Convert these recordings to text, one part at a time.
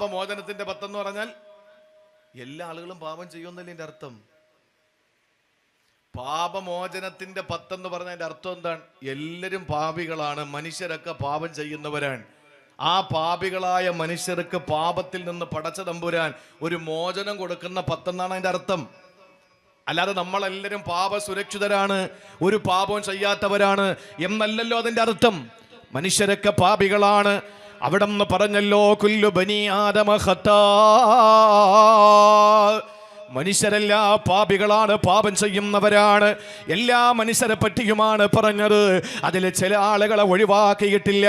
പാപമോചനത്തിന്റെ പത്തെന്ന് പറഞ്ഞാൽ എല്ലാ ആളുകളും പാപം ചെയ്യുമെന്നല്ലേ എന്റെ അർത്ഥം? പാപമോചനത്തിന്റെ പത്തെന്ന് പറഞ്ഞതിന്റെ അർത്ഥം എന്താണ്? എല്ലാവരും പാപികളാണ് മനുഷ്യരൊക്കെ പാപം ചെയ്യുന്നവരാണ്. ആ പാപികളായ മനുഷ്യർക്ക് പാപത്തിൽ നിന്ന് പടച്ച തമ്പുരാൻ ഒരു മോചനം കൊടുക്കുന്ന പത്തെന്നാണ് അതിന്റെ അർത്ഥം. അല്ലാതെ നമ്മളെല്ലാവരും പാപ സുരക്ഷിതരാണ് ഒരു പാപവും ചെയ്യാത്തവരാണ് എന്നല്ലല്ലോ അതിന്റെ അർത്ഥം. മനുഷ്യരൊക്കെ പാപികളാണ് അവിടെ നിന്ന് പറഞ്ഞല്ലോ കുല്ലു ബനി. മനുഷ്യരെല്ലാ പാപികളാണ് പാപം ചെയ്യുന്നവരാണ്. എല്ലാ മനുഷ്യരെ പറ്റിയുമാണ് പറഞ്ഞത്. അതിൽ ചില ആളുകളെ ഒഴിവാക്കിയിട്ടില്ല.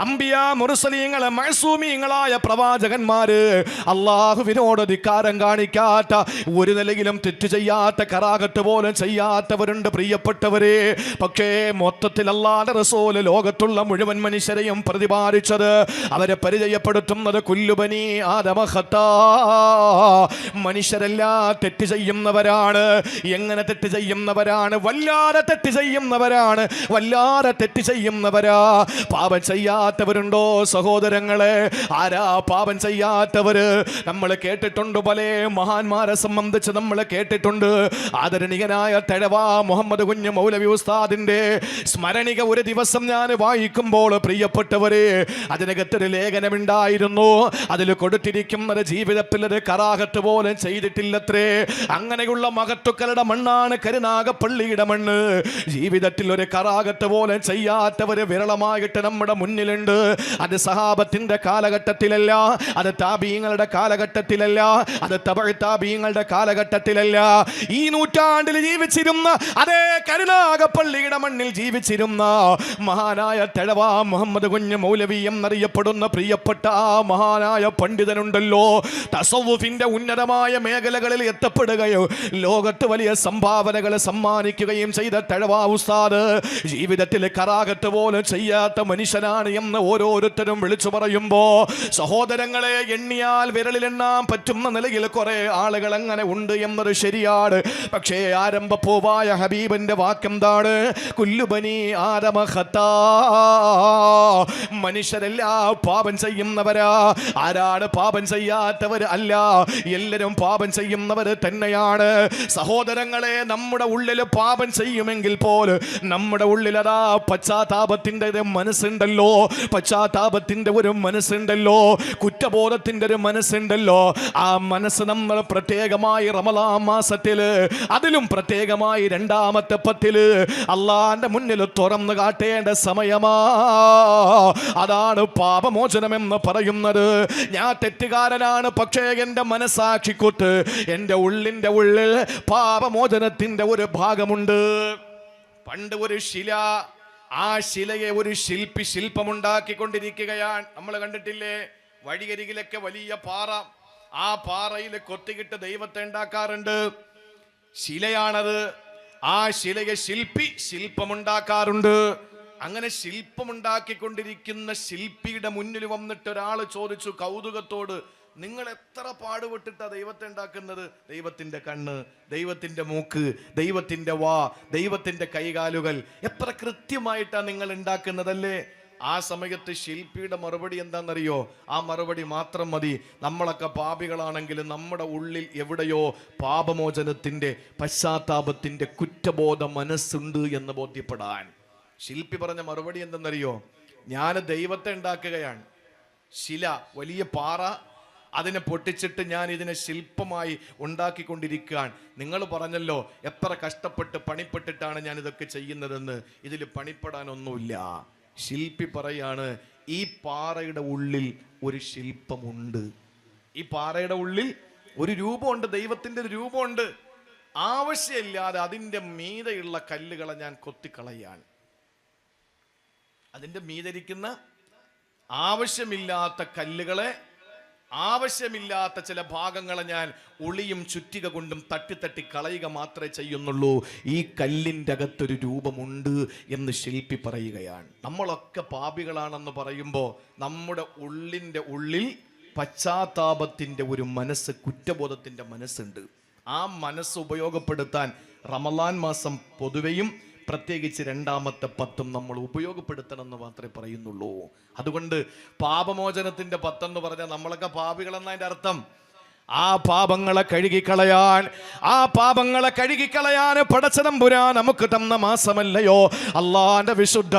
അമ്പിയ മുറുസലീങ്ങളെ മഴസൂമിയങ്ങളായ പ്രവാചകന്മാര് അള്ളാഹുവിനോട് ധിക്കാരം കാണിക്കാത്ത ഒരു നിലയിലും തെറ്റ് ചെയ്യാത്ത കറാകട്ട് പോലും ചെയ്യാത്തവരുണ്ട് പ്രിയപ്പെട്ടവരെ. പക്ഷേ മൊത്തത്തിൽ അല്ലാതെ റസോൽ ലോകത്തുള്ള മുഴുവൻ മനുഷ്യരെയും പ്രതിപാദിച്ചത് അവരെ പരിചയപ്പെടുത്തുന്നത് കുല്ലുബനി ആദമഹത്ത മനുഷ്യരെല്ലാം തെറ്റ് ചെയ്യുന്നവരാണ്. എങ്ങനെ തെറ്റ് ചെയ്യുന്നവരാണ്? വല്ലാതെ തെറ്റ് ചെയ്യുന്നവരാണ്. വല്ലാതെ തെറ്റ് ചെയ്യുന്നവരാ. പാപം ചെയ്യാത്തവരുണ്ടോ സഹോദരങ്ങളെ? ആരാ പാപം ചെയ്യാത്തവര്? നമ്മൾ കേട്ടിട്ടുണ്ട് പല മഹാന്മാരെ സംബന്ധിച്ച് നമ്മൾ കേട്ടിട്ടുണ്ട്. ആദരണീയനായ തഴവ മുഹമ്മദ് കുഞ്ഞ് മൗലവി ഉസ്താദിന്റെ സ്മരണിക ഒരു ദിവസം ഞാൻ വായിക്കുമ്പോൾ പ്രിയപ്പെട്ടവരെ അതിനകത്തൊരു ലേഖനമുണ്ടായിരുന്നു. അതിൽ കൊടുത്തിരിക്കുന്ന ജീവിതത്തിൽ ഒരു കറാഹത്ത് പോലും ചെയ്തിട്ടില്ലത്രേ അങ്ങനെയുള്ള മഹത്തുക്കളുടെ മണ്ണാണ് കരുനാഗപ്പള്ളിയുടെ മണ്ണ്. ജീവിതത്തിൽ ഒരു കറാകത്ത് പോലെ ചെയ്യാത്തവര് വിരളമായിട്ട് നമ്മുടെ മുന്നിലുണ്ട്. അത് സഹാബത്തിന്റെ കാലഘട്ടത്തിലല്ല അത് താബീങ്ങളുടെ കാലഘട്ടത്തിലല്ല അത് തമിഴ് താബീങ്ങളുടെ കാലഘട്ടത്തിലല്ല. ഈ നൂറ്റാണ്ടിൽ ജീവിച്ചിരുന്ന അതേ കരുനാഗപ്പള്ളിയുടെ മണ്ണിൽ ജീവിച്ചിരുന്ന മഹാനായ തെഴവ മുഹമ്മദ് കുഞ്ഞ് മൗലവി എന്നറിയപ്പെടുന്ന പ്രിയപ്പെട്ട ആ മഹാനായ പണ്ഡിതനുണ്ടല്ലോ. തസവുഫിന്റെ ഉന്നതമായ മേഖലകളിൽ എത്തപ്പെടുകയോ ലോകത്ത് വലിയ സംഭാവനകൾ സമ്മാനിക്കുകയും ചെയ്ത തഴവാ ഉസ്താദ് ജീവിതത്തിൽ കറാകത്ത് പോലും ചെയ്യാത്ത മനുഷ്യനാണ് എന്ന് ഓരോരുത്തരും വിളിച്ചു പറയുമ്പോ സഹോദരങ്ങളെ എണ്ണിയാൽ വിരലിലെണ്ണാൻ പറ്റുന്ന നിലയിൽ കുറെ ആളുകൾ അങ്ങനെ ഉണ്ട് എന്നത് ശരിയാണ്. പക്ഷേ ആരംഭ പോവായ ഹബീബിന്റെ വാക്കെന്താണ് കുല്ലുബനി ആരമഹത്താ മനുഷ്യരെല്ലാം പാപം ചെയ്യുന്നവരാ. ആരാണ് പാപം ചെയ്യാത്തവർ അല്ല. എല്ലാവരും പാപം ചെയ്യുന്നവർ തന്നെയാണ്. സഹോദരങ്ങളെ നമ്മുടെ ഉള്ളിൽ പാപം ചെയ്യുമെങ്കിൽ പോലും നമ്മുടെ ഉള്ളിൽ അതാ പശ്ചാത്താപത്തിന്റെ ഒരു മനസ്സുണ്ടല്ലോ. പശ്ചാത്താപത്തിന്റെ ഒരു മനസ്സുണ്ടല്ലോ. കുറ്റബോധത്തിന്റെ ഒരു മനസ്സുണ്ടല്ലോ. ആ മനസ്സ് നമ്മൾ പ്രത്യേകമായി റമലാ മാസത്തിൽ അതിലും പ്രത്യേകമായി രണ്ടാമത്തെ പത്തിൽ അള്ളാന്റെ മുന്നിൽ തുറന്നു കാട്ടേണ്ട സമയമാ. അതാണ് പാപമോചനം എന്ന് പറയുന്നത്. ഞാൻ തെറ്റുകാരനാണ് പക്ഷേ എന്റെ മനസ്സാക്ഷിക്കുത്ത് എന്റെ ഉള്ളിന്റെ ഉള്ളിൽ പാപമോചനത്തിന്റെ ഒരു ഭാഗമുണ്ട്. പണ്ട് ഒരു ശില ആ ശിലയെ ഒരു ശില്പി ശില്പമുണ്ടാക്കിക്കൊണ്ടിരിക്കുകയാണ്. നമ്മൾ കണ്ടിട്ടില്ലേ? വഴിയരികിലൊക്കെ വലിയ പാറ. ആ പാറയിൽ കൊത്തിക്കിട്ട് ദൈവത്തെ ഉണ്ടാക്കാറുണ്ട്. ശിലയാണത്. ആ ശിലയെ ശില്പി ശില്പമുണ്ടാക്കാറുണ്ട്. അങ്ങനെ ശില്പമുണ്ടാക്കിക്കൊണ്ടിരിക്കുന്ന ശില്പിയുടെ മുന്നിൽ വന്നിട്ട് ഒരാൾ ചോദിച്ചു കൗതുകത്തോട് നിങ്ങൾ എത്ര പാടുപെട്ടിട്ടാ ദൈവത്തെ ഉണ്ടാക്കുന്നത്? ദൈവത്തിന്റെ കണ്ണ് ദൈവത്തിന്റെ മൂക്ക് ദൈവത്തിന്റെ വാ ദൈവത്തിന്റെ കൈകാലുകൾ. എത്ര കൃത്യമായിട്ടാണ് നിങ്ങൾ ഉണ്ടാക്കുന്നതല്ലേ? ആ സമയത്ത് ശില്പിയുടെ മറുപടി എന്താണെന്നറിയോ? ആ മറുപടി മാത്രം മതി. നമ്മളൊക്കെ പാപികളാണെങ്കിലും നമ്മുടെ ഉള്ളിൽ എവിടെയോ പാപമോചനത്തിന്റെ പശ്ചാത്താപത്തിന്റെ കുറ്റബോധ മനസ്സുണ്ട് എന്ന് ബോധ്യപ്പെടാൻ. ശില്പി പറഞ്ഞ മറുപടി എന്തെന്നറിയോ? ഞാൻ ദൈവത്തെ ഉണ്ടാക്കുകയാണ്. ശില വലിയ പാറ അതിനെ പൊട്ടിച്ചിട്ട് ഞാൻ ഇതിനെ ശില്പമായി ഉണ്ടാക്കിക്കൊണ്ടിരിക്കുകയാണ്. നിങ്ങൾ പറഞ്ഞല്ലോ എത്ര കഷ്ടപ്പെട്ട് പണിപ്പെട്ടിട്ടാണ് ഞാൻ ഇതൊക്കെ ചെയ്യുന്നതെന്ന്. ഇതിൽ പണിപ്പെടാനൊന്നുമില്ല. ശില്പി പറയാണ് ഈ പാറയുടെ ഉള്ളിൽ ഒരു ശില്പമുണ്ട്. ഈ പാറയുടെ ഉള്ളിൽ ഒരു രൂപമുണ്ട് ദൈവത്തിന്റെ ഒരു രൂപമുണ്ട്. ആവശ്യമില്ലാതെ അതിന്റെ മീതെയുള്ള കല്ലുകളെ ഞാൻ കൊത്തിക്കളയാണ്. അതിന്റെ മീതിരിക്കുന്ന ആവശ്യമില്ലാത്ത കല്ലുകളെ ആവശ്യമില്ലാത്ത ചില ഭാഗങ്ങളെ ഞാൻ ഉളിയും ചുറ്റിക കൊണ്ടും തട്ടി തട്ടി കളയുക മാത്രമേ ചെയ്യുന്നുള്ളൂ. ഈ കല്ലിന്റെ അകത്തൊരു രൂപമുണ്ട് എന്ന് ശില്പി പറയുകയാണ്. നമ്മളൊക്കെ പാപികളാണെന്ന് പറയുമ്പോൾ നമ്മുടെ ഉള്ളിന്റെ ഉള്ളിൽ പശ്ചാത്താപത്തിന്റെ ഒരു മനസ്സ് കുറ്റബോധത്തിന്റെ മനസ്സുണ്ട്. ആ മനസ്സ് ഉപയോഗപ്പെടുത്താൻ റമലാൻ മാസം പൊതുവെയും പ്രത്യേകിച്ച് രണ്ടാമത്തെ പത്തും നമ്മൾ ഉപയോഗപ്പെടുത്തണം എന്ന് മാത്രമേ പറയുന്നുള്ളൂ. അതുകൊണ്ട് പാപമോചനത്തിന്റെ പത്തെന്ന് പറഞ്ഞാൽ നമ്മളൊക്കെ പാപികളെന്നതിന്റെ അർത്ഥം. ആ പാപങ്ങളെ കഴുകിക്കളയാൻ ആ പാപങ്ങളെ കഴുകിക്കളയാൻ പടച്ചതമ്പുരാ നമുക്ക് തന്ന മാസമല്ലയോ? അള്ളാന്റെ വിശുദ്ധ.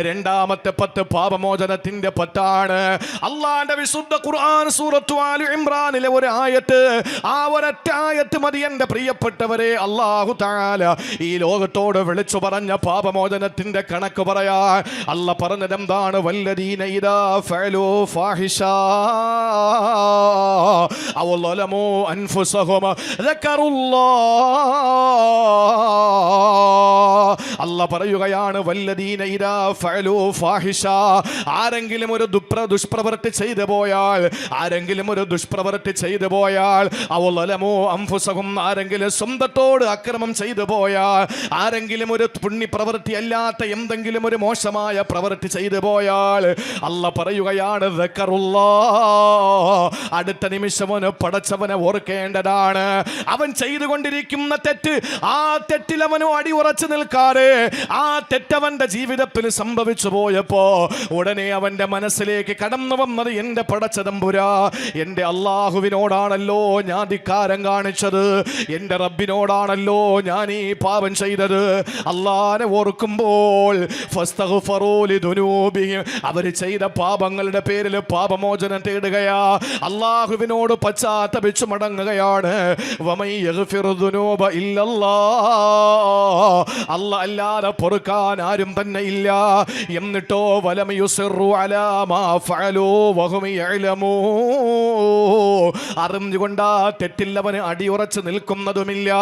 രണ്ടാമത്തെ പത്ത് പാപമോചനത്തിന്റെ പത്താണ്. അള്ളാന്റെ വിശുദ്ധ ഖുർആൻ സൂറത്തു ആലു ഇമ്രാനിലെ ഒരു ആയത്ത്. ആ ഒരൊറ്റ ആയത്ത് മതി എന്റെ പ്രിയപ്പെട്ടവരെ. അള്ളാഹു താല ഈ ലോകത്തോട് വിളിച്ചു പറഞ്ഞ പാപമോചനത്തിന്റെ കണക്ക് പറയാൻ. അല്ല പറഞ്ഞത് എന്താണ് വല്ലദീന ഇദാ ഫഅലു ഫാഹിഷ അവ ളലമു അൻഫുസഹും ذكروا അല്ല പറയുകയാണ് വല്ലദീന ഇദാ ഫഅലു ഫാഹിഷ ആരെങ്കിലും ഒരു ദുപ്ര ദുഷ്പ്രവൃത്തി ചെയ്തു പോയാൽ ആരെങ്കിലും ഒരു ദുഷ്പ്രവൃത്തി ചെയ്തു പോയാൽ അവലമോ അംഫുസകും ആരെങ്കിലും സ്വന്തത്തോട് അക്രമം ചെയ്തു പോയാൽ ആരെങ്കിലും ഒരു പുണ്യപ്രവൃത്തി അല്ലാത്ത എന്തെങ്കിലും ഒരു മോശമായ പ്രവൃത്തി ചെയ്തു പോയാൽ അല്ല പറയുകയാണ്. അടുത്ത നിമിഷം പടച്ചവനെ ഓർക്കേണ്ടതാണ്. അവൻ ചെയ്തുകൊണ്ടിരിക്കുന്ന തെറ്റ് ആ തെറ്റിൽ അവനും അടിയുറച്ചു നിൽക്കാതെ ആ തെറ്റവന്റെ ജീവിതത്തിൽ സംഭവിച്ചു പോയപ്പോ ഉടനെ അവന്റെ മനസ്സിലേക്ക് കടന്നു വന്നത് എന്റെ പടച്ചതമ്പുരാ എന്റെ അള്ളാഹുവിനോടാണല്ലോ ഞാൻ ധിക്കാരം കാണിച്ചത്. എന്റെ റബ്ബിനോടാണല്ലോ ഞാൻ ഈ പാപം ചെയ്തത്. അള്ളാനെ ഓർക്കുമ്പോൾ അവർ ചെയ്ത പാപങ്ങളുടെ പേരിൽ പാപമോചനം തേടുകയാ. അള്ളാഹുവിനോട് പശ്ചാത്തപിച്ചു മടങ്ങുകയാണ്. അല്ലാതെ പൊറുക്കാൻ ആരും തന്നെ ഇല്ല. എന്നിട്ടോ അറിഞ്ഞുകൊണ്ടാ തെറ്റില്ലവന് അടിയുറച്ച് നിൽക്കുന്നതുമില്ല.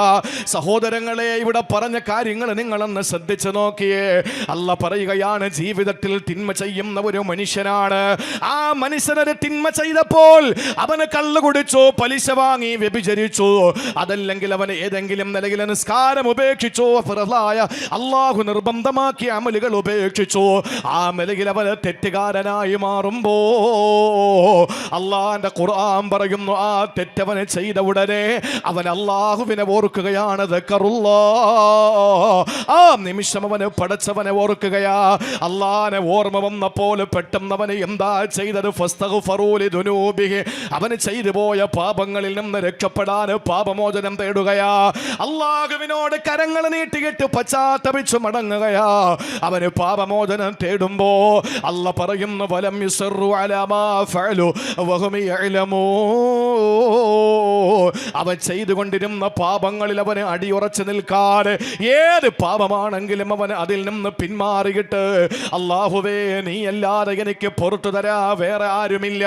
സഹോദരങ്ങളെ ഇവിടെ പറഞ്ഞ കാര്യങ്ങൾ നിങ്ങളെന്ന് ശ്രദ്ധിച്ചു നോക്കിയേ. അല്ല പറയുകയാണ് ജീവിതത്തിൽ തിന്മ ചെയ്യുന്ന ഒരു മനുഷ്യനാണ്. ആ മനുഷ്യനൊരു തിന്മ ചെയ്തപ്പോൾ അവന് കള്ളു കുടിച്ചു പലിശ വാങ്ങി വ്യഭിചരിച്ചു. അതല്ലെങ്കിൽ അവൻ ഏതെങ്കിലും നിലയിൽ നിസ്കാരം ഉപേക്ഷിച്ചു. ഫിറലായ അള്ളാഹു നിർബന്ധമാക്കിയ അമലുകൾ ഉപേക്ഷിച്ചു. ആ നിലയിൽ അവന് തെറ്റുകാരനായി മാറുമ്പോ അള്ളാന്റെ ഖുർആൻ പറയുന്നു ആ തെറ്റവന് ചെയ്ത ഉടനെ അവൻ അള്ളാഹുവിനെ ഓർക്കുകയാണ്. ആ നിമിഷം അവന് പടച്ചവനെ ഓർക്കുകയാ. അള്ളാനെ ഓർമ്മ വന്നപ്പോൾ പെട്ടെന്ന് അവന് എന്താ ചെയ്തത്. അവന് ചെയ്തു പോയ പാപങ്ങളിൽ നിന്ന് രക്ഷപ്പെടാൻ പാപമോചനം തേടുകയാ. അള്ളാഹുവിനോട് കരങ്ങൾ നീട്ടിയിട്ട് പശ്ചാത്തപിച്ചു മടങ്ങുകയാ. അവന് പാപമോചനം തേടുമ്പോ അല്ല പറയുന്ന വലം അവൻ ചെയ്തുകൊണ്ടിരുന്ന പാപങ്ങളിൽ അവന് അടിയുറച്ചു നിൽക്കാതെ ഏത് പാപമാണെങ്കിലും അവൻ അതിൽ നിന്ന് പിന്മാറിയിട്ട് അള്ളാഹുവേ നീ അല്ലാതെ എനിക്ക് പുറത്തു തരാ വേറെ ആരുമില്ല.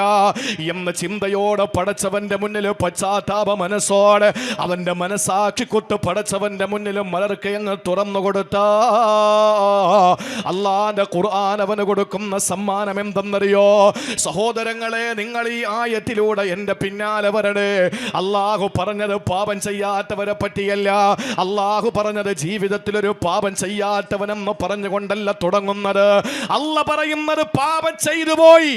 എന്ന ചിന്തയോടെ പടച്ചവന്റെ മുന്നിൽ പശ്ചാത്താപ മനസ്സോടെ അവന്റെ മനസ്സാക്ഷി കൊത്ത് പടച്ചവന്റെ മുന്നിൽ മലർക്കയങ്ങ് തുറന്നു കൊടുത്ത. അല്ലാന്റെ ഖുർആൻ അവന് കൊടുക്കുന്ന സമ്മാനം എന്തെന്നറിയോ? സഹോദരങ്ങളെ നിങ്ങൾ ഈ ആയത്തിലൂടെ എന്റെ പിന്നാലെ വരണേ അള്ളാഹു പറഞ്ഞത് പാപം ചെയ്യാത്തവരെ പറ്റിയല്ല. അള്ളാഹു പറഞ്ഞത് ജീവിതത്തിൽ ഒരു പാപം ചെയ്യാത്തവനെന്ന് പറഞ്ഞുകൊണ്ടല്ല തുടങ്ങുന്നത്. അല്ല പറയുന്നത് പാപം ചെയ്തു പോയി.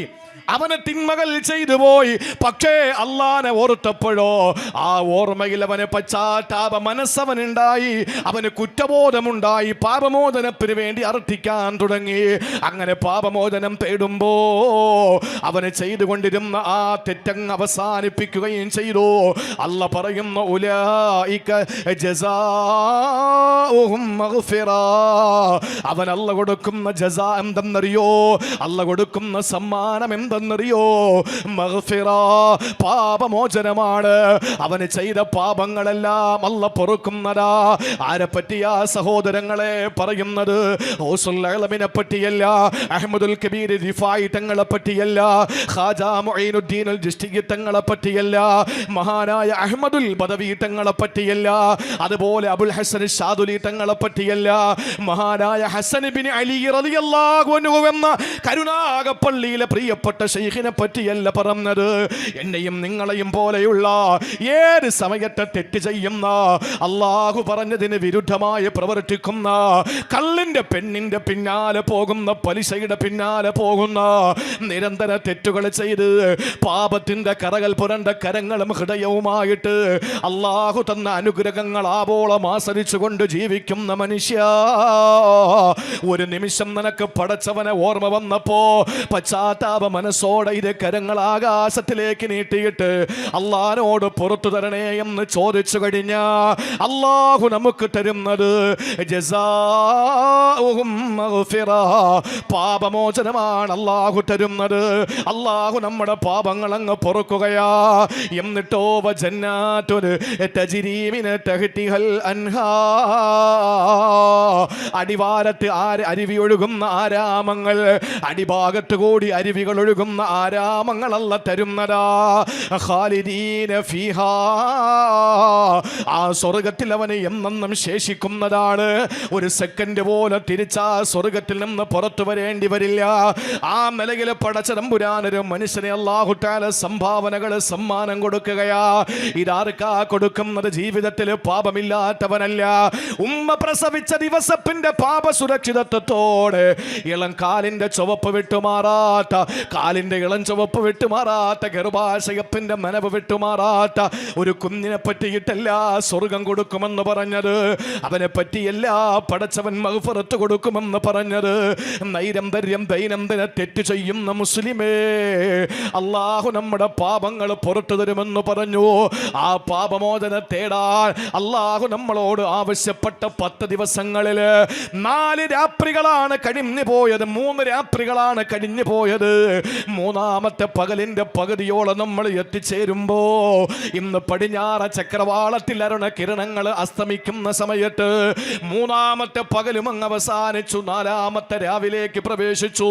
അവന് തിന്മകൾ ചെയ്തു പോയി. പക്ഷേ അള്ളാനെ ഓർത്തപ്പോഴോ ആ ഓർമ്മയിൽ അവന് പശ്ചാത്താപ മനസ്സവനുണ്ടായി. അവന് കുറ്റബോധമുണ്ടായി. പാപമോചനത്തിന് വേണ്ടി അർത്ഥിക്കാൻ തുടങ്ങി. അങ്ങനെ പാപമോചനം തേടുമ്പോ അവന് ചെയ്തുകൊണ്ടിരുന്ന ആ തെറ്റങ്ങ് അവസാനിപ്പിക്കുകയും ചെയ്തു. അല്ല പറയുന്ന ഉലായിക ജസാഉഹും മഗ്ഫിറ. അവൻ അല്ല കൊടുക്കുന്ന ജസാ എന്തെന്നറിയോ? അല്ല കൊടുക്കുന്ന സമ്മാനം എന്തെന്നറിയോ. പാപമോചനമാണ്. അവന് ചെയ്ത പാപങ്ങളെല്ലാം അല്ല പൊറുക്കുന്നതാ. ആരെ പറ്റിയാ സഹോദരങ്ങളെ പറയുന്നത്? ഓസുല്ലമിനെ പറ്റിയല്ല അഹമ്മദുൽ കബീർ റിഫായി തങ്ങളെ പറ്റിയല്ല ഖാജ മൊയ്നുദ്ദീൻ തങ്ങളെ പറ്റിയല്ല മഹാനായ അഹമ്മദുൽ ബദവി തങ്ങളെ പറ്റിയല്ല അതുപോലെ അബുൽ ഹസൻ ഷാദുലി തങ്ങളെ പറ്റിയല്ല മഹാനായ ഹസൻ ബിൻ അലി റളിയല്ലാഹു അൻഹു എന്ന കരുണാകപ്പള്ളിയിലെ പ്രിയപ്പെട്ട ബഹുമാനപ്പെട്ട ഷെയ്ഖിനെ പറ്റിയല്ല പറഞ്ഞത്. എന്നെയും നിങ്ങളെയും പോലെയുള്ള ഏത് സമയത്തെ തെറ്റ് ചെയ്യുന്ന അള്ളാഹു പറഞ്ഞതിന് വിരുദ്ധമായി പ്രവർത്തിക്കുന്ന കള്ളിന്റെ പെണ്ണിന്റെ പിന്നാലെ പോകുന്ന പലിശയുടെ പിന്നാലെ പോകുന്ന നിരന്തര തെറ്റുകൾ ചെയ്ത് പാപത്തിന്റെ കറകൾ പുരണ്ട കരങ്ങളും ഹൃദയവുമായിട്ട് അള്ളാഹു തന്ന അനുഗ്രഹങ്ങൾ ആവോളം ആസ്വദിച്ചുകൊണ്ട് ജീവിക്കുന്ന മനുഷ്യ. ഒരു നിമിഷം നിനക്ക് പടച്ചവനെ ഓർമ്മ വന്നപ്പോ പശ്ചാത്താപ മനസ്സോടെ കരങ്ങൾ ആകാശത്തിലേക്ക് നീട്ടിയിട്ട് അള്ളഹാനോട് പുറത്തു തരണേ എന്ന് ചോദിച്ചു കഴിഞ്ഞ അള്ളാഹു നമുക്ക് തരുന്നത്. പാപമോചനമാണ് അള്ളാഹു തരുന്നത്. അള്ളാഹു നമ്മുടെ പാപങ്ങൾ അങ്ങ് പൊറുക്കുകയാ. എന്നിട്ടോ അടിവാരത്ത് ആര് അരുവി ഒഴുകുന്ന ആരാമങ്ങൾ അടിഭാഗത്ത് കൂടി അരുവികൾ ഒഴുകുന്ന ആരാമങ്ങളല്ല തരുന്നതാ. ആ സ്വർഗത്തിൽ അവന് എന്നെന്നും ശേഷിക്കുന്നതാണ്. ഒരു സെക്കൻഡ് പോലെ തിരിച്ചാ സ്വർഗത്തിൽ നിന്ന് പുറത്തു വരേണ്ടി വരില്ല. ആ നിലയിൽ പടച്ചതമ്പുരാനൊരു മനുഷ്യനെ അള്ളാഹുട്ടാല സംഭാവനകൾ സമ്മാനം കൊടുക്കുകയാ. ഇതാർക്കാ കൊടുക്കുന്നത്? ജീവിതത്തിൽ പാപമില്ലാത്തവനല്ല. ഉമ്മ പ്രസവിച്ച ദിവസത്തിന്റെ പാപ സുരക്ഷിതത്വത്തോടെ ഇളം കാലിന്റെ ചുവപ്പ് വിട്ടുമാറാത്ത കാലിന്റെ ഇളം ചുവപ്പ് വിട്ടുമാറാത്ത ഗർഭാശയപ്പിന്റെ മനവ് വിട്ടുമാറാത്ത ഒരു കുഞ്ഞിനെ പറ്റിയിട്ടല്ല സ്വർഗം കൊടുക്കുമെന്ന് പറഞ്ഞത്. അവനെ പറ്റിയല്ല പടച്ചവൻ മഹുഫറത്ത് കൊടുക്കുമെന്ന് പറഞ്ഞത്. നൈരന്തര്യം ദൈനംദിന തെറ്റ് ചെയ്യുന്ന മുസ്ലിമേ അള്ളാഹു നമ്മുടെ പാപങ്ങൾ പുറത്തു തരുമെന്ന് പറഞ്ഞു. ആ പാപമോചന തേടാൻ അള്ളാഹു നമ്മളോട് ആവശ്യപ്പെട്ട പത്ത് ദിവസങ്ങളിൽ നാല് രാത്രികളാണ് കഴിഞ്ഞു പോയത് മൂന്ന് രാത്രികളാണ് കഴിഞ്ഞു പോയത്. മൂന്നാമത്തെ പകലിന്റെ പകുതിയോളം നമ്മൾ എത്തിച്ചേരുമ്പോ ഇന്ന് പടിഞ്ഞാറ ചക്രവാളത്തിൽ അരുണ കിരണങ്ങൾ അസ്തമിക്കുന്ന സമയത്ത് മൂന്നാമത്തെ പകലും അങ്ങ് അവസാനിച്ചു. നാലാമത്തെ രാവിലേക്ക് പ്രവേശിച്ചു.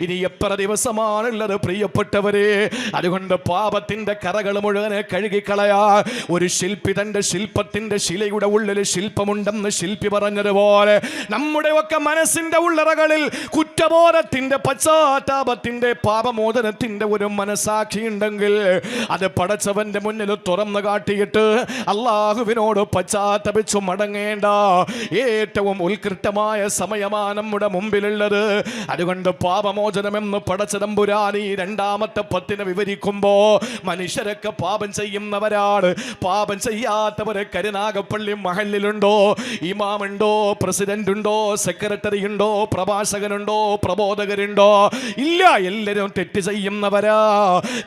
ഇനി എത്ര ദിവസമാണുള്ളത് പ്രിയപ്പെട്ടവരെ? അതുകൊണ്ട് പാപത്തിന്റെ കറകൾ മുഴുവനെ കഴുകിക്കളയാ. ഒരു ശില്പി തന്റെ ശില്പത്തിന്റെ ശിലയുടെ ഉള്ളിൽ ശില്പമുണ്ടെന്ന് ശില്പി പറഞ്ഞതുപോലെ നമ്മുടെ ഒക്കെ മനസ്സിന്റെ ഉള്ളറകളിൽ കുറ്റബോധത്തിന്റെ പശ്ചാത്താപത്തിന്റെ പാപമോചനത്തിന്റെ ഒരു മനസാക്ഷി ഉണ്ടെങ്കിൽ അത് പടച്ചവന്റെ മുന്നിൽ തുറന്നു കാട്ടിയിട്ട് അള്ളാഹുവിനോട് പശ്ചാത്തപിച്ചു മടങ്ങേണ്ട ഏറ്റവും ഉത്കൃഷ്ടമായ സമയമാണ് നമ്മുടെ മുമ്പിലുള്ളത്. അതുകൊണ്ട് പാപമോചനമെന്ന് പടച്ചതമ്പുരാനി രണ്ടാമത്തെ പത്തിനെ വിവരിക്കുമ്പോ മനുഷ്യരൊക്കെ പാപം ചെയ്യുന്നവരാണ്. പാപം ചെയ്യാത്തവരെ കരുനാഗപ്പള്ളി മഹലിലുണ്ടോ? ഇമാമുണ്ടോ? പ്രസിഡന്റ് ഉണ്ടോ സെക്രട്ടറി ഉണ്ടോ പ്രഭാഷകനുണ്ടോ? പ്രബോധകരുണ്ടോ? ഇല്ല എല്ലാവരും തെറ്റ് ചെയ്യുന്നവരാ.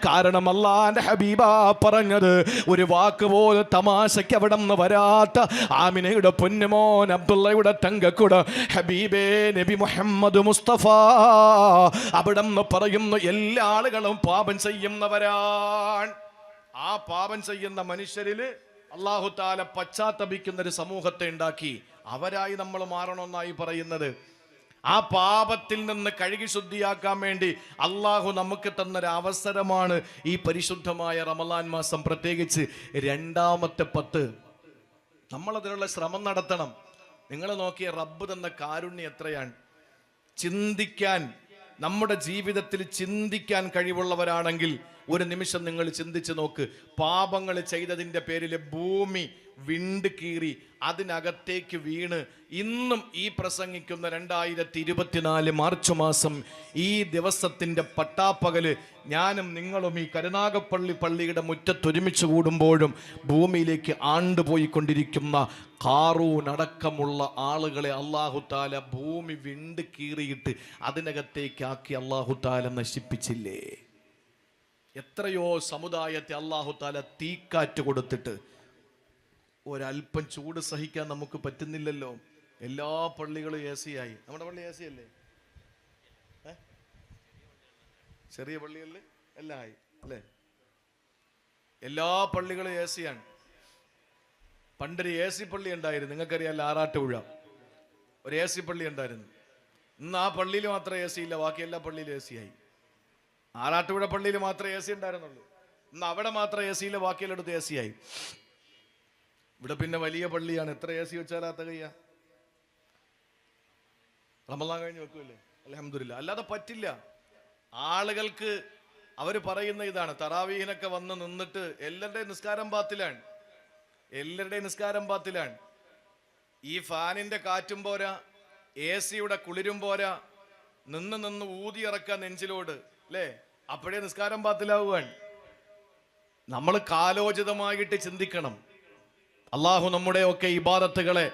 കാരണം അള്ളാന്റെ ഹബീബ പറഞ്ഞത് ഒരു വാക്ക് പോലെ തമാശയ്ക്ക് അവിടെ നിന്ന് വരാത്ത ആമിനയുടെ പൊന്നുമോൻ അബ്ദുള്ളയുടെ തങ്കക്കുട ഹബീബേ നബി മുഹമ്മദ് മുസ്തഫ. അവിടെ നിന്ന് പറയുന്നു എല്ലാ ആളുകളും പാപം ചെയ്യുന്നവരാണ്. ആ പാപം ചെയ്യുന്ന മനുഷ്യരിൽ അള്ളാഹു താല പശ്ചാത്തപിക്കുന്ന ഒരു സമൂഹത്തെ ഉണ്ടാക്കി. അവരായി നമ്മൾ മാറണമെന്നായി പറയുന്നത്. ആ പാപത്തിൽ നിന്ന് കഴുകി ശുദ്ധിയാക്കാൻ വേണ്ടി അള്ളാഹു നമുക്ക് തന്നൊരു അവസരമാണ് ഈ പരിശുദ്ധമായ റമലാൻ മാസം പ്രത്യേകിച്ച് രണ്ടാമത്തെ പത്ത്. നമ്മളതിനുള്ള ശ്രമം നടത്തണം. നിങ്ങൾ നോക്കിയ റബ്ബ് തന്ന കാരുണ്യം എത്രയാണ്? ചിന്തിക്കാൻ നമ്മുടെ ജീവിതത്തിൽ ചിന്തിക്കാൻ കഴിവുള്ളവരാണെങ്കിൽ ഒരു നിമിഷം നിങ്ങൾ ചിന്തിച്ചു നോക്ക്. പാപങ്ങൾ ചെയ്തതിന്റെ പേരിൽ ഭൂമി വിണ്ട് കീറി അതിനകത്തേക്ക് വീണ്. ഇന്നും ഈ പ്രസംഗിക്കുന്ന രണ്ടായിരത്തി ഇരുപത്തിനാല് മാർച്ച് മാസം ഈ ദിവസത്തിന്റെ പട്ടാപ്പകൽ ഞാനും നിങ്ങളും ഈ കരുനാഗപ്പള്ളി പള്ളിയുടെ മുറ്റത്തൊരുമിച്ച് കൂടുമ്പോഴും ഭൂമിയിലേക്ക് ആണ്ടുപോയിക്കൊണ്ടിരിക്കുന്ന കാറൂനടക്കമുള്ള ആളുകളെ അള്ളാഹുത്താല ഭൂമി വിണ്ട് കീറിയിട്ട് അതിനകത്തേക്കാക്കി അള്ളാഹുത്താല നശിപ്പിച്ചില്ലേ? എത്രയോ സമുദായത്തെ അള്ളാഹുത്താല തീക്കാറ്റ് കൊടുത്തിട്ട് ഒരല്പം ചൂട് സഹിക്കാൻ നമുക്ക് പറ്റുന്നില്ലല്ലോ. എല്ലാ പള്ളികളും എ സി ആയി നമ്മുടെ പള്ളി എ സി അല്ലേ? ചെറിയ പള്ളികളിൽ എല്ലാം ആയി അല്ലേ? എല്ലാ പള്ളികളും എ സി ആണ് പണ്ടൊരു എ സി പള്ളി ഉണ്ടായിരുന്നു. നിങ്ങൾക്കറിയാമല്ലോ ആറാട്ടുപുഴ ഒരു എ സി പള്ളി ഉണ്ടായിരുന്നു. ഇന്ന് ആ പള്ളിയിൽ മാത്രമേ എ സി ഇല്ല ബാക്കി എല്ലാ പള്ളിയിലും എ സി ആയി ആറാട്ടുപുഴ പള്ളിയിൽ മാത്രമേ എ സി ഉണ്ടായിരുന്നുള്ളൂ. ഇന്ന് അവിടെ മാത്രമേ എ സിയിലെ ബാക്കിയെല്ലായിടത്ത് എ സി ആയി ഇവിടെ പിന്നെ വലിയ പള്ളിയാണ്. എത്ര എ സി വെച്ചാലാ തികയ്യ റമദാൻ കഴിഞ്ഞ് വെക്കുമല്ലേ അലഹമില്ല അല്ലാതെ പറ്റില്ല. ആളുകൾക്ക് അവർ പറയുന്ന ഇതാണ്. തറാവീഹിനൊക്കെ വന്ന് നിന്നിട്ട് എല്ലാവരുടെയും നിസ്കാരം പാത്തിലാണ്. എല്ലാവരുടെയും നിസ്കാരം പാത്തിലാണ്. ഈ ഫാനിന്റെ കാറ്റും പോരാ എ സിയുടെ കുളിരും പോരാ നിന്ന് നിന്ന് ഊതിയിറക്കാൻ നെഞ്ചിലോട് അല്ലേ അപ്പോഴേ നിസ്കാരം പാത്തിലാവുകയാണ്. നമ്മൾ കാലോചിതമായിട്ട് ചിന്തിക്കണം. അള്ളാഹു നമ്മുടെ ഒക്കെ ഇബാദത്തുകളെ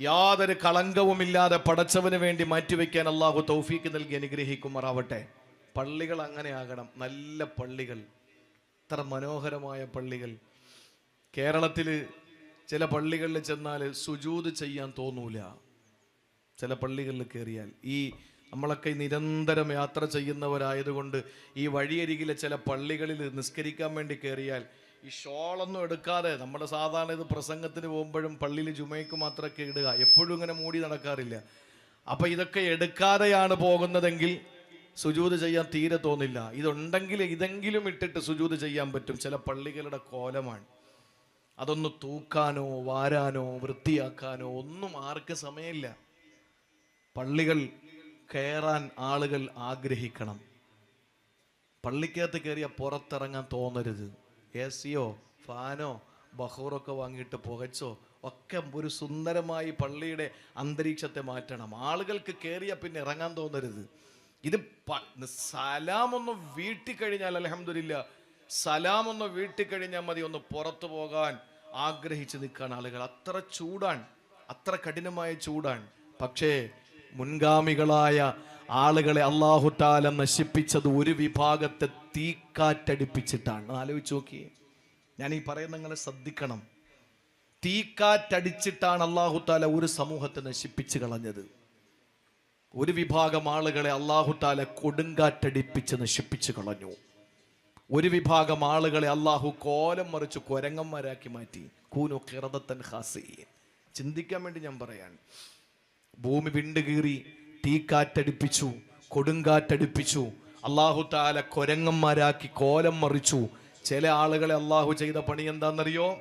യാതൊരു കളങ്കവുമില്ലാതെ പടച്ചവന് വേണ്ടി മാറ്റിവെക്കാൻ അള്ളാഹു തൗഫീക്ക് നൽകി അനുഗ്രഹിക്കുമാറാവട്ടെ. പള്ളികൾ അങ്ങനെ ആകണം നല്ല പള്ളികൾ. ഇത്ര മനോഹരമായ പള്ളികൾ. കേരളത്തിൽ ചില പള്ളികളിൽ ചെന്നാൽ സുജൂത് ചെയ്യാൻ തോന്നൂല. ചില പള്ളികളിൽ കയറിയാൽ ഈ നമ്മളൊക്കെ നിരന്തരം യാത്ര ചെയ്യുന്നവരായതുകൊണ്ട് ഈ വഴിയരികിലെ ചില പള്ളികളിൽ നിസ്കരിക്കാൻ വേണ്ടി കയറിയാൽ ഈ ഷോളൊന്നും എടുക്കാതെ നമ്മുടെ സാധാരണ ഇത് പ്രസംഗത്തിന് പോകുമ്പോഴും പള്ളിയിൽ ജുമയ്ക്ക് മാത്രമൊക്കെ ഇടുക. എപ്പോഴും ഇങ്ങനെ മൂടി നടക്കാറില്ല. അപ്പം ഇതൊക്കെ എടുക്കാതെയാണ് പോകുന്നതെങ്കിൽ സുജൂത് ചെയ്യാൻ തീരെ തോന്നില്ല. ഇതുണ്ടെങ്കിൽ ഇതെങ്കിലും ഇട്ടിട്ട് സുജൂത് ചെയ്യാൻ പറ്റും. ചില പള്ളികളുടെ കോലമാണ്. അതൊന്ന് തൂക്കാനോ വാരാനോ വൃത്തിയാക്കാനോ ഒന്നും ആർക്ക് സമയമില്ല. പള്ളികൾ കയറാൻ ആളുകൾ ആഗ്രഹിക്കണം. പള്ളിക്കകത്ത് കയറിയ പുറത്തിറങ്ങാൻ തോന്നരുത്. എ സിയോ ഫാനോ ബഹൂറൊക്കെ വാങ്ങിയിട്ട് പുകച്ചോ ഒക്കെ ഒരു സുന്ദരമായി പള്ളിയുടെ അന്തരീക്ഷത്തെ മാറ്റണം. ആളുകൾക്ക് കയറിയ പിന്നെ ഇറങ്ങാൻ തോന്നരുത്. ഇത് സലാമൊന്ന് സലാം ഒന്ന് വീട്ടിൽ കഴിഞ്ഞാൽ അലഹമില്ല സലാം ഒന്ന് വീട്ടിൽ കഴിഞ്ഞാൽ മതി ഒന്ന് പുറത്തു പോകാൻ ആഗ്രഹിച്ച് നിൽക്കുകയാണ് ആളുകൾ. അത്ര ചൂടാണ് അത്ര കഠിനമായ ചൂടാണ്. പക്ഷേ മുൻഗാമികളായ ആളുകളെ അള്ളാഹുത്താല നശിപ്പിച്ചത് ഒരു വിഭാഗത്തെ തീക്കാറ്റടിപ്പിച്ചിട്ടാണ്. ആലോചിച്ച് നോക്കിയേ. ഞാൻ ഈ പറയുന്ന നിങ്ങളെ ശ്രദ്ധിക്കണം. തീക്കാറ്റടിച്ചിട്ടാണ് അള്ളാഹുത്താല ഒരു സമൂഹത്തെ നശിപ്പിച്ച് കളഞ്ഞത്. ഒരു വിഭാഗം ആളുകളെ അള്ളാഹുത്താല കൊടുങ്കാറ്റടിപ്പിച്ച് നശിപ്പിച്ച് കളഞ്ഞു. ഒരു വിഭാഗം ആളുകളെ അള്ളാഹു കോലം മറിച്ച് കൊരങ്ങന്മാരാക്കി മാറ്റി. കൂനു കിറതത്തൻ ഹാസീൻ ചിന്തിക്കാൻ വേണ്ടി ഞാൻ പറയാൻ ഭൂമി വിണ്ടുകീറി തീക്കാറ്റടിപ്പിച്ചു കൊടുങ്കാറ്റടിപ്പിച്ചു. അള്ളാഹു താല കൊരങ്ങന്മാരാക്കി കോലം മറിച്ചു. ചില ആളുകളെ അള്ളാഹു ചെയ്ത പണി എന്താണെന്നറിയോ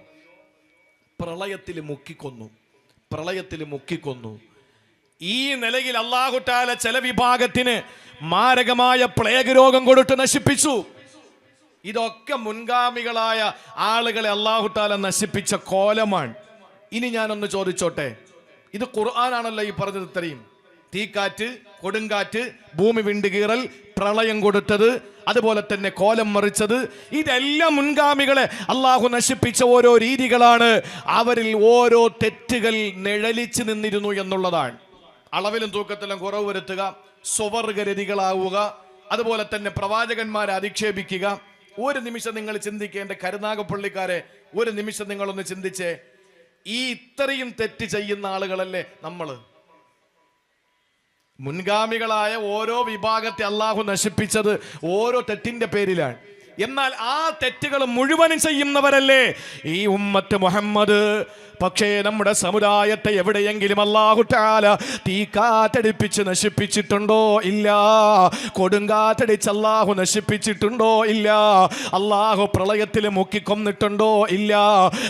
പ്രളയത്തിൽ മുക്കിക്കൊന്നു. പ്രളയത്തിൽ മുക്കിക്കൊന്നു. ഈ നിലയിൽ അള്ളാഹുട്ടാല ചില വിഭാഗത്തിന് മാരകമായ പ്ലേഗ് രോഗം കൊടുത്ത് നശിപ്പിച്ചു. ഇതൊക്കെ മുൻഗാമികളായ ആളുകളെ അള്ളാഹുട്ടാല നശിപ്പിച്ച കോലമാണ്. ഇനി ഞാനൊന്ന് ചോദിച്ചോട്ടെ? ഇത് ഖുർആനാണല്ലോ ഈ പറഞ്ഞത് ഇത്രയും. തീക്കാറ്റ് കൊടുങ്കാറ്റ് ഭൂമി വിണ്ടുകീറൽ പ്രളയം കൊടുത്തത് അതുപോലെ തന്നെ കോലം മറിച്ചത് ഇതെല്ലാം മുൻഗാമികളെ അള്ളാഹു നശിപ്പിച്ച ഓരോ രീതികളാണ്. അവരിൽ ഓരോ തെറ്റുകൾ നിഴലിച്ചു നിന്നിരുന്നു എന്നുള്ളതാണ്. അളവിലും തൂക്കത്തിലും കുറവ് വരുത്തുക സ്വവർഗരതികളാവുക അതുപോലെ തന്നെ പ്രവാചകന്മാരെ അധിക്ഷേപിക്കുക. ഒരു നിമിഷം നിങ്ങൾ ചിന്തിക്കേണ്ട കരുനാഗപ്പള്ളിക്കാരെ ഒരു നിമിഷം നിങ്ങളൊന്ന് ചിന്തിച്ചേ ഈ ഇത്രയും തെറ്റ് ചെയ്യുന്ന ആളുകളല്ലേ നമ്മൾ? മുൻഗാമികളായ ഓരോ വിഭാഗത്തെ അള്ളാഹു നശിപ്പിച്ചത് ഓരോ തെറ്റിന്റെ പേരിലാണ്. എന്നാൽ ആ തെറ്റുകൾ മുഴുവനും ചെയ്യുന്നവരല്ലേ? ഈ ഉമ്മത്ത് മുഹമ്മദ് പക്ഷേ നമ്മുടെ സമുദായത്തെ എവിടെയെങ്കിലും അള്ളാഹുട്ടാല തീ തീക്കാറ്റടിപ്പിച്ച് നശിപ്പിച്ചിട്ടുണ്ടോ ഇല്ല? കൊടുങ്കാറ്റടിച്ച് അള്ളാഹു നശിപ്പിച്ചിട്ടുണ്ടോ ഇല്ല? അള്ളാഹു പ്രളയത്തിൽ മുക്കിക്കൊന്നിട്ടുണ്ടോ ഇല്ല?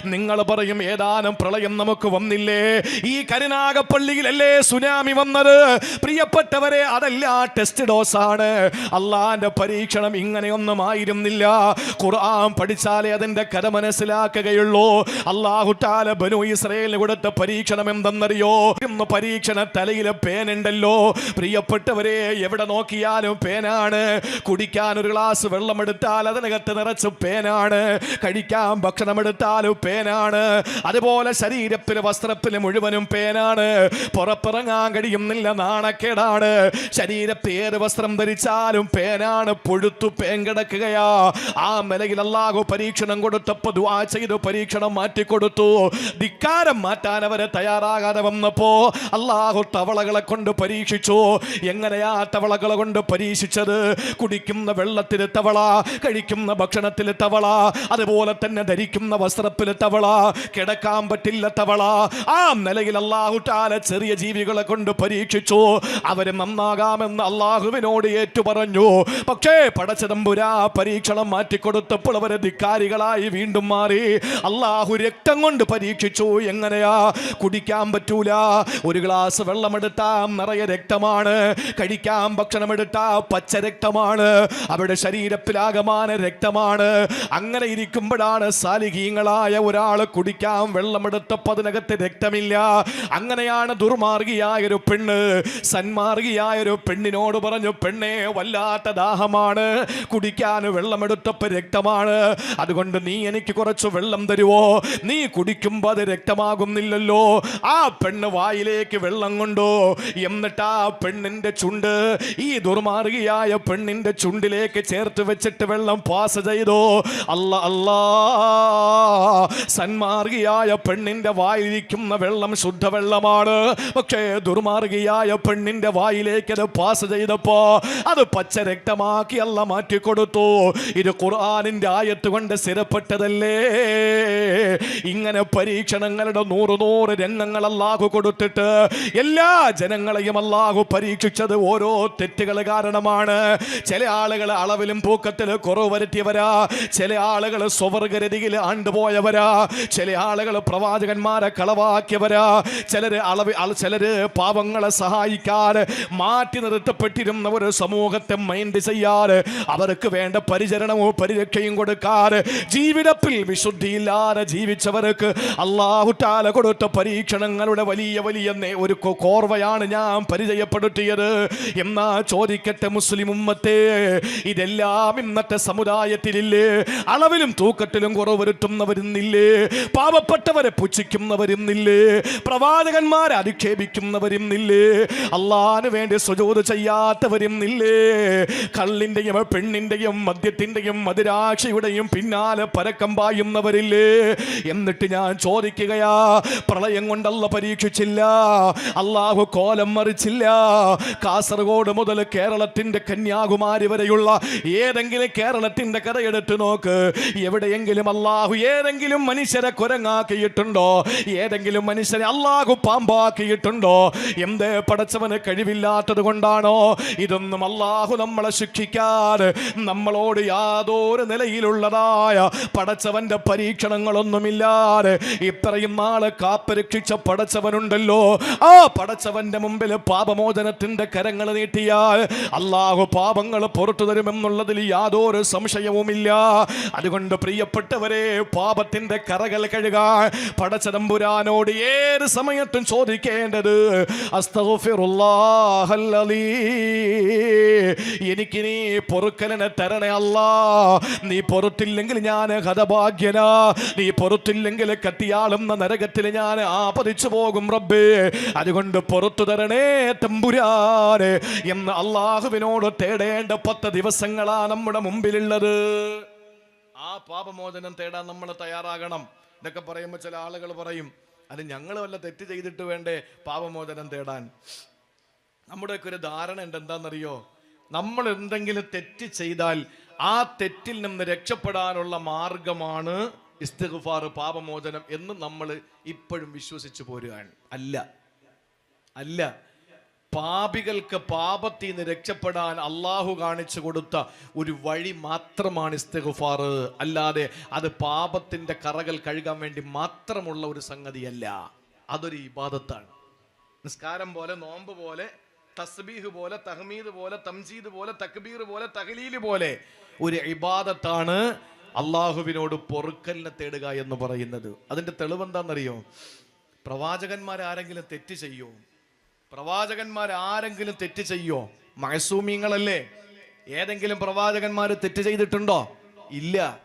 നിങ്ങൾ പറയും ഏതാനും പ്രളയം നമുക്ക് വന്നില്ലേ? ഈ കരുനാഗപ്പള്ളിയിലല്ലേ സുനാമി വന്നത്? പ്രിയപ്പെട്ടവരെ അതല്ല ടെസ്റ്റ് ഡോസാണ് അള്ളാന്റെ പരീക്ഷണം ഇങ്ങനെയൊന്നും ആയിരുന്നില്ല. ഖുർആൻ പഠിച്ചാലേ അതിന്റെ കഥ മനസ്സിലാക്കുകയുള്ളൂ. അള്ളാഹുട്ടാല ബനു ഇസ്രയേലിന് കൊടുത്ത പരീക്ഷണം എന്തെന്നറിയോ? ഇന്ന് പരീക്ഷണ തലയിലെ പേനുണ്ടല്ലോ. പ്രിയപ്പെട്ടവരെ എവിടെ നോക്കിയാലും പേനാണ്. കുടിക്കാൻ ഒരു ഗ്ലാസ് വെള്ളം എടുത്താൽ അതിനകത്ത് നിറച്ച് പേനാണ്. കഴിക്കാൻ ഭക്ഷണം എടുത്താലും പേനാണ്. അതുപോലെ ശരീരത്തിൽ വസ്ത്രത്തിൽ മുഴുവനും പേനാണ്. പുറപ്പിറങ്ങാൻ കഴിയുന്നില്ല നാണക്കേടാണ്. ശരീരത്തിൽ ഏത് വസ്ത്രം ധരിച്ചാലും പേനാണ്. പൊഴുത്തു പേൻ കിടക്കുകയാ. ആ മലയിൽ അല്ലാഹു പരീക്ഷണം കൊടുത്തപ്പോ ദുആ ചെയ്തു പരീക്ഷണം മാറ്റിക്കൊടുത്തു. ധിക്കാരം മാറ്റാൻ അവരെ തയ്യാറാകാതെ വന്നപ്പോ അള്ളാഹു തവളകളെ കൊണ്ട് പരീക്ഷിച്ചു. എങ്ങനെയാ തവളകളെ കൊണ്ട് പരീക്ഷിച്ചത്? കുടിക്കുന്ന വെള്ളത്തിൽ തവള കഴിക്കുന്ന ഭക്ഷണത്തിൽ തവള അതുപോലെ തന്നെ ധരിക്കുന്ന വസ്ത്രത്തിൽ തവള കിടക്കാൻ പറ്റില്ല തവള. ആ നിലയിൽ അള്ളാഹു താല ചെറിയ ജീവികളെ കൊണ്ട് പരീക്ഷിച്ചു. അവർ നന്നാകാമെന്ന് അള്ളാഹുവിനോട് ഏറ്റു പറഞ്ഞു പക്ഷേ പടച്ചതമ്പുരാ പരീക്ഷണം മാറ്റിക്കൊടുത്തപ്പോൾ അവരെ ധിക്കാരികളായി വീണ്ടും മാറി. അള്ളാഹു രക്തം കൊണ്ട് പരീക്ഷിച്ചു. പരീക്ഷിച്ചു എങ്ങനെയാ? കുടിക്കാൻ പറ്റൂല. ഒരു ഗ്ലാസ് വെള്ളമെടുത്താ നിറയെ രക്തമാണ്. കഴിക്കാൻ ഭക്ഷണമെടുത്താ പച്ച രക്തമാണ്. അവിടെ ശരീരത്തിലാകമാന രക്തമാണ്. അങ്ങനെ ഇരിക്കുമ്പോഴാണ് സാലിഹീങ്ങളായ ഒരാൾ കുടിക്കാൻ വെള്ളമെടുത്തപ്പോൾ അതിനകത്ത് രക്തമില്ല. അങ്ങനെയാണ് ദുർമാർഗിയായ ഒരു പെണ്ണ്. സന്മാർഗിയായ ഒരു പെണ്ണിനോട് പറഞ്ഞു പെണ്ണെ വല്ലാത്ത ദാഹമാണ്. കുടിക്കാൻ വെള്ളമെടുത്തപ്പോൾ രക്തമാണ്. അതുകൊണ്ട് നീ എനിക്ക് കുറച്ച് വെള്ളം തരുവോ? നീ കുടിക്കുമ്പോൾ അത് രക്തമാകുന്നില്ലല്ലോ. ആ പെണ്ണ് വായിലേക്ക് വെള്ളം കൊണ്ടോ. എന്നിട്ട് ആ പെണ്ണിന്റെ ചുണ്ട് ഈ ദുർമാർഗിയായ പെണ്ണിന്റെ ചുണ്ടിലേക്ക് ചേർത്ത് വെച്ചിട്ട് വെള്ളം പാസ് ചെയ്തോ. അല്ല അല്ലാ. സന്മാർഗിയായ പെണ്ണിന്റെ വായിലിരിക്കുന്ന വെള്ളം ശുദ്ധവെള്ളമാണ്. പക്ഷേ ദുർമാർഗിയായ പെണ്ണിന്റെ വായിലേക്ക് അത് പാസ് ചെയ്തപ്പോ അത് പച്ച രക്തമാക്കി അല്ല മാറ്റിക്കൊടുത്തു ഇത് ഖുർആാനിന്റെ ആയത്ത് കൊണ്ട് സ്ഥിരപ്പെട്ടതല്ലേ? ഇങ്ങനെ പരീക്ഷണങ്ങളുടെ നൂറ് നൂറ് രംഗങ്ങൾ അല്ലാഹു കൊടുത്തിട്ട് എല്ലാ ജനങ്ങളെയും അല്ലാഹു പരീക്ഷിച്ചത് ഓരോ തെറ്റുകൾ കാരണമാണ്. ചില ആളുകൾ അളവിലും പൂക്കത്തിൽ കുറവ് വരുത്തിയവരാ. ചില ആളുകൾ സ്വവർഗരതിയിൽ ആണ്ടുപോയവരാ. ചില ആളുകൾ പ്രവാചകന്മാരെ കളവാക്കിയവരാ. ചിലര് അളവ് ചിലർ പാവങ്ങളെ സഹായിക്കാൻ മാറ്റി നിർത്തപ്പെട്ടിരുന്ന ഒരു സമൂഹത്തെ മൈൻഡ് ചെയ്യാറ് അവർക്ക് വേണ്ട പരിചരണവും പരിരക്ഷയും കൊടുക്കാറ് ജീവിതത്തിൽ വിശുദ്ധിയില്ലാതെ ജീവിച്ചവർക്ക് അള്ളാഹുട്ടാല കൊടുത്ത പരീക്ഷണങ്ങളുടെ വലിയ വലിയ ഒരു കോർവയാണ് ഞാൻ പരിചയപ്പെടുത്തിയത്. എന്നാ ചോദിക്കട്ടെ മുസ്ലിം ഉമ്മത്തെ ഇതെല്ലാം ഇന്നത്തെ സമുദായത്തിലില്ലേ? അളവിലും തൂക്കത്തിലും കുറവ് വരുത്തുന്നവരുന്നില്ലേ? പാവപ്പെട്ടവരെ പുച്ഛിക്കുന്നവരുന്നില്ലേ? പ്രവാചകന്മാരെ അധിക്ഷേപിക്കുന്നവരുന്നില്ലേ? അള്ളാന് വേണ്ടി സുജോത് ചെയ്യാത്തവരുന്നില്ലേ? കള്ളിന്റെയും പെണ്ണിന്റെയും മദ്യത്തിന്റെയും മതിരാശയുടെയും പിന്നാലെ പരക്കം പായുന്നവരില്ലേ? എന്നിട്ട് ഞാൻ ചോദിക്കുകയാ പ്രളയം കൊണ്ടല്ല പരീക്ഷിച്ചില്ല. അള്ളാഹു കോലം മറിച്ചില്ല. കാസർഗോഡ് മുതൽ കേരളത്തിന്റെ കന്യാകുമാരി വരെയുള്ള ഏതെങ്കിലും കേരളത്തിന്റെ കഥയെടുത്ത് നോക്ക്. എവിടെയെങ്കിലും അള്ളാഹു ഏതെങ്കിലും മനുഷ്യരെ കുരങ്ങാക്കിയിട്ടുണ്ടോ? ഏതെങ്കിലും മനുഷ്യരെ അള്ളാഹു പാമ്പാക്കിയിട്ടുണ്ടോ? എന്തേ പടച്ചവന് കഴിവില്ലാത്തത് കൊണ്ടാണോ? ഇതൊന്നും അള്ളാഹു നമ്മളെ ശിക്ഷിക്കാതെ നമ്മളോട് യാതൊരു നിലയിലുള്ളതായ പടച്ചവന്റെ പരീക്ഷണങ്ങളൊന്നുമില്ലാതെ ഇത്രയും നാൾ കാപ്പരക്ഷിച്ച പടച്ചവനുണ്ടല്ലോ. ആ പടച്ചവന്റെ മുമ്പിൽ പാപമോചനത്തിന്റെ കരങ്ങൾ നീട്ടിയാൽ അള്ളാഹു പാപങ്ങൾ പുറത്തു തരുമെന്നുള്ളതിൽ യാതൊരു സംശയവുമില്ല. അതുകൊണ്ട് പ്രിയപ്പെട്ടവരെ പാപത്തിന്റെ കറകൾ കഴുകാൻ പടച്ചതമ്പുരാനോട് ഏത് സമയത്തും ചോദിക്കേണ്ടത്. എനിക്ക് നീ പൊറുക്കലിനെ തരണേ അല്ല. നീ പൊറുത്തില്ലെങ്കിൽ ഞാൻ ഹതഭാഗ്യനാ. നീ പൊറുത്തില്ലെങ്കിൽ കത്തിയാളുന്ന നരകത്തിൽ ഞാൻ ആപതിച്ചു പോകും റബ്ബേ. അതുകൊണ്ട് പുറത്തു തരണേ തമ്പുരാനെ എന്ന് അള്ളാഹുവിനോട് തേടേണ്ട പത്ത് ദിവസങ്ങളാ നമ്മുടെ മുമ്പിലുള്ളത്. ആ പാപമോചനം തേടാൻ നമ്മൾ തയ്യാറാകണം. ഇതൊക്കെ പറയുമ്പോൾ ചില ആളുകൾ പറയും അത് ഞങ്ങൾ വല്ല തെറ്റ് ചെയ്തിട്ട് വേണ്ടേ പാപമോചനം തേടാൻ? നമ്മുടെയൊക്കെ ഒരു ധാരണ ഉണ്ട് എന്താണെന്നറിയോ? നമ്മൾ എന്തെങ്കിലും തെറ്റ് ചെയ്താൽ ആ തെറ്റിൽ നിന്ന് രക്ഷപ്പെടാനുള്ള മാർഗമാണ് ഇസ്തിഗ്ഫാർ പാപമോചനം എന്ന് നമ്മൾ ഇപ്പോഴും വിശ്വസിച്ചു പോരുകയാണ്. അല്ല. അല്ല. പാപികൾക്ക് പാപത്തിൽ നിന്ന് രക്ഷപ്പെടാൻ അള്ളാഹു കാണിച്ചു കൊടുത്ത ഒരു വഴി മാത്രമാണ് ഇസ്തിഗ്ഫാർ അല്ലാതെ അത് പാപത്തിന്റെ കറകൾ കഴുകാൻ വേണ്ടി മാത്രമുള്ള ഒരു സംഗതിയല്ല. അതൊരു ഇബാദത്താണ്. നിസ്കാരം പോലെ നോമ്പ് പോലെ തസ്ബീഹ് പോലെ തഹ്മീദ് പോലെ തംജീദ് പോലെ തക്ബീർ പോലെ തഹലീൽ പോലെ ഒരു ഇബാദത്താണ് അള്ളാഹുവിനോട് പൊറുക്കലിനെ തേടുക എന്ന് പറയുന്നത്. അതിന്റെ തെളിവ് എന്താണെന്നറിയോ പ്രവാചകന്മാർ ആരെങ്കിലും തെറ്റ് ചെയ്യോ? പ്രവാചകന്മാർ ആരെങ്കിലും തെറ്റ് ചെയ്യോ? മഹസൂമിങ്ങളല്ലേ? ഏതെങ്കിലും പ്രവാചകന്മാർ തെറ്റ് ചെയ്തിട്ടുണ്ടോ? ഇല്ല.